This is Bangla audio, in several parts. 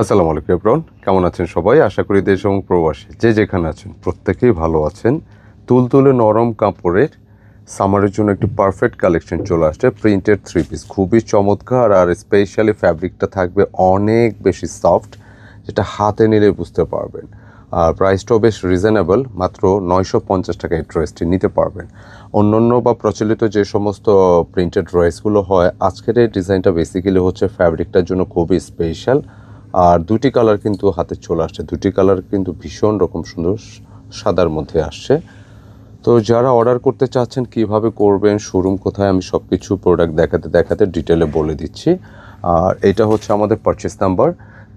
আসসালামু আলাইকুম এব্রন কেমন আছেন সবাই? আশা করি দেশ এবং প্রবাসী যে যেখানে আছেন, প্রত্যেকেই ভালো আছেন। তুলতুলে নরম কাপড়ের সামারের জন্য একটি পারফেক্ট কালেকশন চলে আসছে প্রিন্টেড থ্রি পিস খুবই চমৎকার আর স্পেশালি ফ্যাব্রিকটা থাকবে অনেক বেশি সফট যেটা হাতে নিলে বুঝতে পারবেন। আর প্রাইসটাও বেশ রিজনেবল মাত্র নয়শো পঞ্চাশ টাকা এই ড্রেসটি নিতে পারবেন। অন্যান্য বা প্রচলিত যে সমস্ত প্রিন্টেড ড্রেসগুলো হয়, আজকের এই ডিজাইনটা বেসিক্যালি হচ্ছে ফ্যাব্রিকটার জন্য খুবই স্পেশাল আর দুটি কালার কিন্তু হাতে চলে আসছে। দুটি কালার কিন্তু ভীষণ রকম সুন্দর সাদার মধ্যে আসছে। তো যারা অর্ডার করতে চাচ্ছেন, কীভাবে করবেন শোরুম কোথায়, আমি সব কিছু প্রোডাক্ট দেখাতে দেখাতে ডিটেলে বলে দিচ্ছি। আর এটা হচ্ছে আমাদের পারচেস নাম্বার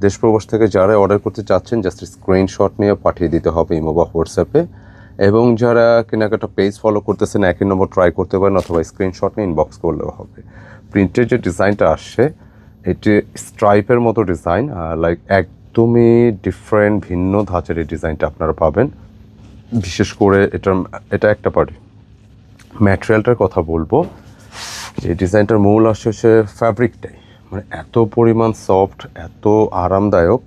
দেশ প্রবাস থেকে যারা অর্ডার করতে চাচ্ছেন জাস্ট স্ক্রিনশট নিয়ে পাঠিয়ে দিতে হবে ইমো বা হোয়াটসঅ্যাপে। এবং যারা কেনাকাটা পেজ ফলো করতেছেন একই নম্বর ট্রাই করতে পারেন, অথবা স্ক্রিনশট নিয়ে ইনবক্স করলেও হবে। প্রিন্টের যে ডিজাইনটা আসছে এটি স্ট্রাইপের মতো ডিজাইন লাইক একদমই ডিফারেন্ট ভিন্ন ধাঁচের এই ডিজাইনটা আপনারা পাবেন। বিশেষ করে এটার, এটা একটা পার্টি ম্যাটেরিয়ালটার কথা বলব। এই ডিজাইনটার মূল আসছে হচ্ছে ফ্যাব্রিকটাই মানে এত পরিমাণ সফট এত আরামদায়ক,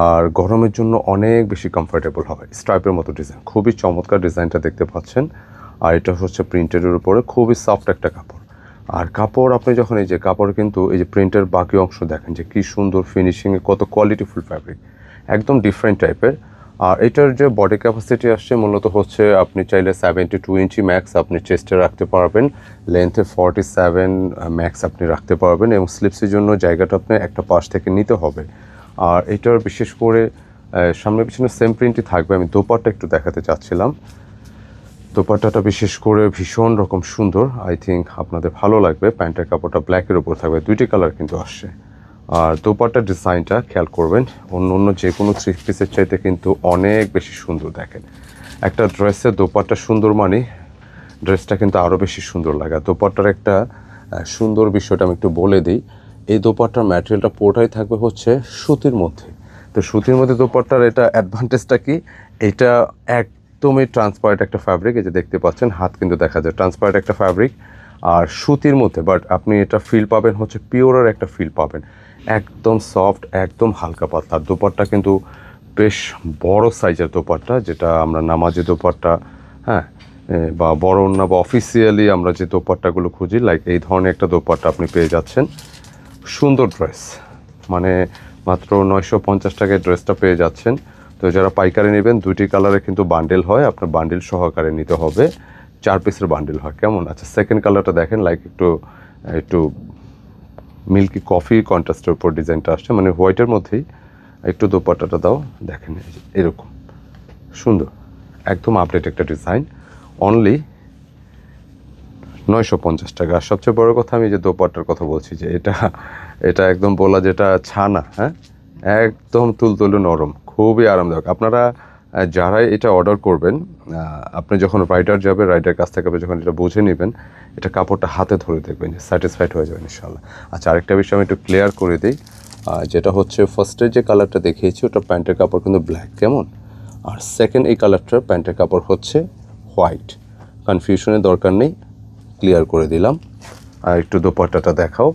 আর গরমের জন্য অনেক বেশি কমফোর্টেবল হবে। স্ট্রাইপের মতো ডিজাইন খুবই চমৎকার ডিজাইনটা দেখতে পাচ্ছেন। আর এটা হচ্ছে প্রিন্টেডের উপরে। খুবই সফট একটা কাপড়। আর কাপড়, আপনি যখন এই যে কাপড় কিন্তু এই যে প্রিন্টের বাকি অংশ দেখেন যে কী সুন্দর ফিনিশিংয়ে কত কোয়ালিটিফুল ফ্যাব্রিক একদম ডিফারেন্ট টাইপের আর এটার যে বডি ক্যাপাসিটি আসছে মূলত হচ্ছে আপনি চাইলে সেভেন্টি টু ইঞ্চি ম্যাক্স আপনি চেস্টে রাখতে পারবেন লেন্থে ফর্টি সেভেন ম্যাক্স আপনি রাখতে পারবেন এবং স্লিপসের জন্য জায়গাটা আপনি একটা পাশ থেকে নিতে হবে। আর এটার বিশেষ করে সামনে পিছনে সেম প্রিন্টই থাকবে, আমি দোপারটা একটু দেখাতে চাচ্ছিলাম। দোপাট্টাটা বিশেষ করে ভীষণ রকম সুন্দর। আই থিঙ্ক আপনাদের ভালো লাগবে। প্যান্টের কাপড়টা ব্ল্যাকের উপর থাকবে। দুইটি কালার কিন্তু আসছে। আর দোপাট্টার ডিজাইনটা খেয়াল করবেন, অন্য অন্য যে কোনো থ্রি পিসের চাইতে কিন্তু অনেক বেশি সুন্দর দেখেন। একটা ড্রেসের দোপাট্টা সুন্দর মানে ড্রেসটা কিন্তু আরও বেশি সুন্দর লাগে। দোপাট্টার একটা সুন্দর বিষয়টা আমি একটু বলে দিই। এই দোপাট্টার ম্যাটেরিয়ালটা পুরোটাই থাকবে হচ্ছে সুতির মধ্যে। তো সুতির মধ্যে দোপাট্টার এটা অ্যাডভান্টেজটা কি? এটা একদমই ট্রান্সপারেন্ট একটা ফ্যাব্রিক এই যে দেখতে পাচ্ছেন, হাত কিন্তু দেখা যায় ট্রান্সপারেন্ট একটা ফ্যাব্রিক আর সুতির মধ্যে বাট আপনি এটা ফিল পাবেন হচ্ছে পিওরের একটা ফিল পাবেন। একদম সফট একদম হালকা পাতলা। আর দোপাট্টা কিন্তু বেশ বড় সাইজের দোপাট্টা, যেটা আমরা নামাজি দোপাট্টা হ্যাঁ বা বড় না, বা অফিসিয়ালি আমরা যে দোপাট্টাগুলো খুঁজি লাইক এই ধরনের একটা দোপাট্টা আপনি পেয়ে যাচ্ছেন। সুন্দর ড্রেস মানে মাত্র নয়শো পঞ্চাশ টাকায় ড্রেসটা পেয়ে যাচ্ছেন। তো যারা পাইকারি নেবেন, দুইটি কালারে কিন্তু বান্ডেল হয়, আপনার বান্ডেল সহকারে নিতে হবে। চার পিসের বান্ডেল হয়, কেমন? আচ্ছা সেকেন্ড কালারটা দেখেন লাইক একটু একটু মিল্কি কফি কন্ট্রাস্টের উপর ডিজাইনটা আসছে মানে হোয়াইটের মধ্যেই একটু দোপাট্টাটা দাও, দেখেন এরকম। সুন্দর, একদম আপডেট একটা ডিজাইন অনলি নয়শো পঞ্চাশ টাকা। আর সবচেয়ে বড় কথা, আমি যে দোপাট্টার কথা বলছি, যে এটা এটা একদম বলা যেটা ছানা হ্যাঁ? একদম তুলতুলে নরম। খুবই আরামদায়ক। আপনারা যারাই এটা অর্ডার করবেন আপনি যখন রাইডার যাবে রাইডার কাছ থেকে যখন এটা বুঝে নেবেন, এটা কাপড়টা হাতে ধরে দেখবেন স্যাটিসফাইড হয়ে যাবেন ইনশাল্লাহ আচ্ছা আরেকটা বিষয় আমি একটু ক্লিয়ার করে দিই যেটা হচ্ছে ফার্স্টের যে কালারটা দেখিয়েছি, ওটা প্যান্টের কাপড় কিন্তু ব্ল্যাক কেমন? আর সেকেন্ড এই কালারটার প্যান্টের কাপড় হচ্ছে হোয়াইট কনফিউশনের দরকার নেই ক্লিয়ার করে দিলাম। আর একটু দোপাট্টাটা দেখাও।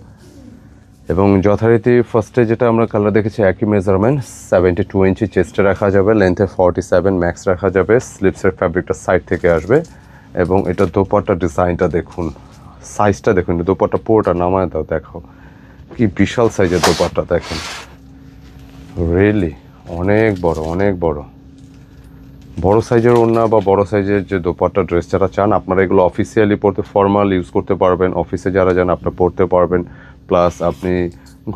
এবং যথারীতি ফার্স্টে যেটা আমরা কালার দেখেছি, একই মেজারমেন্ট সেভেন্টি টু ইঞ্চি চেস্টে রাখা যাবে লেন্থে ফর্টি সেভেন ম্যাক্স রাখা যাবে স্লিপসের ফ্যাব্রিকটা সাইড থেকে আসবে এবং এটা দোপাট্টা ডিজাইনটা দেখুন সাইজটা দেখুন দোপাট্টা পুরোটা নামায় দাও, দেখো। কি বিশাল সাইজের দোপাট্টা, দেখেন। রিয়েলি অনেক বড় অনেক বড়। বড় সাইজের ওড়না বা বড় সাইজের যে দোপাট্টা ড্রেস যারা চান, আপনারা এগুলো অফিসিয়ালি পড়তে ফর্মাল ইউজ করতে পারবেন। অফিসে যারা যান, আপনারা পড়তে পারবেন। প্লাস আপনি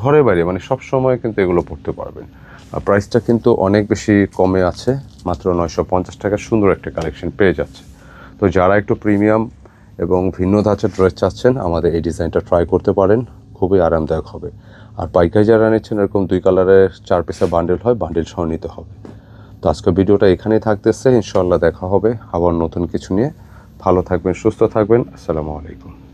ঘরে বাইরে মানে সব সময় কিন্তু এগুলো পড়তে পারবেন। আর প্রাইসটা কিন্তু অনেক বেশি কমে আছে, মাত্র নয়শো পঞ্চাশ টাকার সুন্দর একটা কালেকশন পেয়ে যাচ্ছে। তো যারা একটু প্রিমিয়াম এবং ভিন্ন ধাঁচের ড্রেস চাচ্ছেন, আমাদের এই ডিজাইনটা ট্রাই করতে পারেন, খুবই আরামদায়ক হবে। আর পাইকারি যারা নিচ্ছেন, এরকম দুই কালারের চার পিসের বান্ডেল হয় বান্ডেল সহ নিতে হবে। তো আজকে ভিডিওটা এখানেই থাকতেছে ইনশাল্লাহ দেখা হবে আবার নতুন কিছু নিয়ে। ভালো থাকবেন, সুস্থ থাকবেন, আসসালামু আলাইকুম।